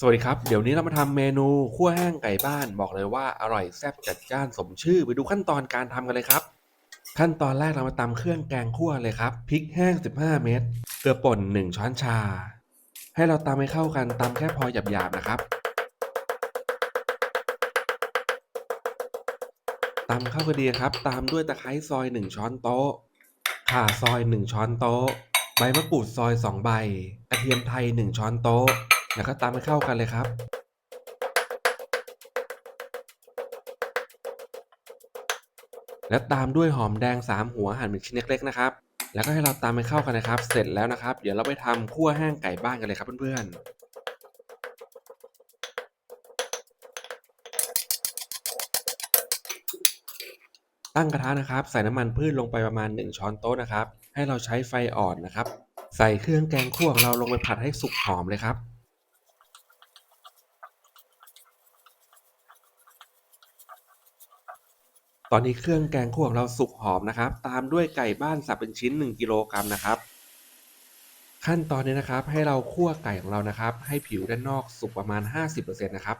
สวัสดีครับ เดี๋ยวนี้เรามาทำเมนูคั่วแห้งไก่บ้านบอกเลยว่าอร่อยแซ่บจัดจ้านสมชื่อ ไปดูขั้นตอนการทำกันเลยครับ ขั้นตอนแรกเรามาตำเครื่องแกงคั่วเลยครับพริกแห้ง 15 เม็ดเกลือป่น 1 ช้อนชา ให้เราตำให้เข้ากันตำแค่พอหยาบๆนะครับตำเข้ากันดีครับ ตามด้วยตะไคร้ซอย 1 ช้อนโต๊ะข่าซอย 1 ช้อนโต๊ะ ใบมะกรูดซอย 2 ใบกระเทียมไทย 1 ช้อนโต๊ะ แล้วก็ตำให้เข้ากันเลยครับ และตามด้วยหอมแดง 3 หัวหั่นเป็นชิ้นเล็กๆนะครับ แล้วก็ให้เราตำให้เข้ากันนะครับ เสร็จแล้วนะครับ เดี๋ยวเราไปทำคั่วแห้งไก่บ้านกันเลยครับเพื่อนๆตั้งกระทะนะครับ ใส่น้ำมันพืชลงไปประมาณ 1 ช้อนโต๊ะนะครับ ให้เราใช้ไฟอ่อนนะครับ ใส่เครื่องแกงคั่วของเราลงไปผัดให้สุกหอมเลยครับ ตอนนี้เครื่องแกงคั่วของเราสุกหอมนะครับ ตามด้วยไก่บ้านสับเป็นชิ้น 1กิโลกรัมนะครับ ขั้นตอนนี้นะครับให้เราคั่วไก่ของเรานะครับ ให้ผิวด้านนอกสุกประมาณ 50%นะครับ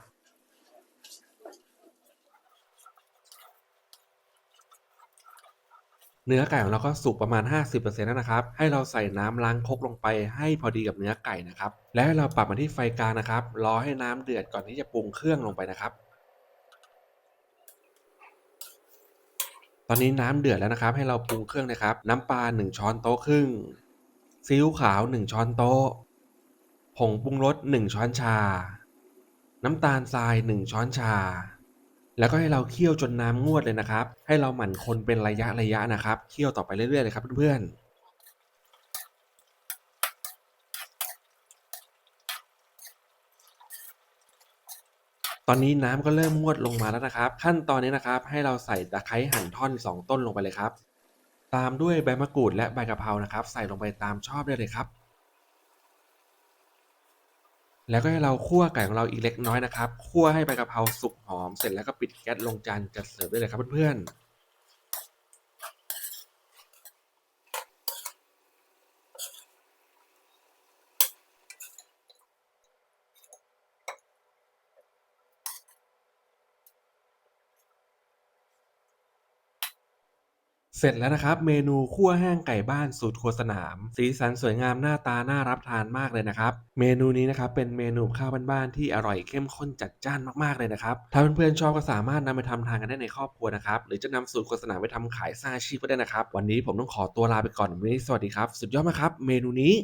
เนื้อไก่ของเราก็สุกประมาณ 50%แล้วนะครับ ให้เราใส่น้ำล้างคกลงไปให้พอดีกับเนื้อไก่นะครับ และให้เราปรับมาที่ไฟกลางนะครับ รอให้น้ำเดือดก่อนที่จะปรุงเครื่องลงไปนะครับ ตอนนี้น้ำเดือดแล้วนะครับ ให้เราปรุงเครื่องนะครับ น้ำปลา1ช้อนโต๊ะครึ่งซีอิ๊วขาว 1 ช้อนโต๊ะ ผงปรุงรส1ช้อนชา น้ำตาลทราย 1 ช้อนชา แล้วก็ให้เราเคี่ยวจนน้ำงวดเลยนะครับ ให้เราหมั่นคนเป็นระยะระยะนะครับ เคี่ยวต่อไปเรื่อยๆเลยครับเพื่อนๆ ตอนนี้น้ำก็เริ่มงวดลงมาแล้วนะครับ ขั้นตอนนี้นะครับ ให้เราใส่ตะไคร้หั่นท่อน 2 ต้นลงไปเลยครับ ตามด้วยใบมะกรูดและใบกะเพรานะครับ ใส่ลงไปตามชอบได้เลยครับ แล้วก็ให้เราคั่วไก่ของเราอีกเล็กน้อยนะครับคั่วให้ใบกะเพราสุกหอมเสร็จแล้วก็ปิดแก๊สลงจานจัดเสิร์ฟได้เลยครับเพื่อนๆ เสร็จแล้วนะครับ เมนูคั่วแห้งไก่บ้านสูตรครัวสนาม สีสันสวยงามหน้าตาน่ารับทานมากเลยนะครับ เมนูนี้นะครับเป็นเมนูข้าวบ้านๆที่อร่อยเข้มข้นจัดจ้านมากๆเลยนะครับถ้าเพื่อนๆชอบก็สามารถนำไปทำทานกันได้ในครอบครัวนะครับหรือจะนำสูตรครัวสนามไปทำขายสร้างอาชีพก็ได้นะครับ วันนี้ผมต้องขอตัวลาไปก่อนวันนี้สวัสดีครับ สุดยอดมากครับ เมนูนี้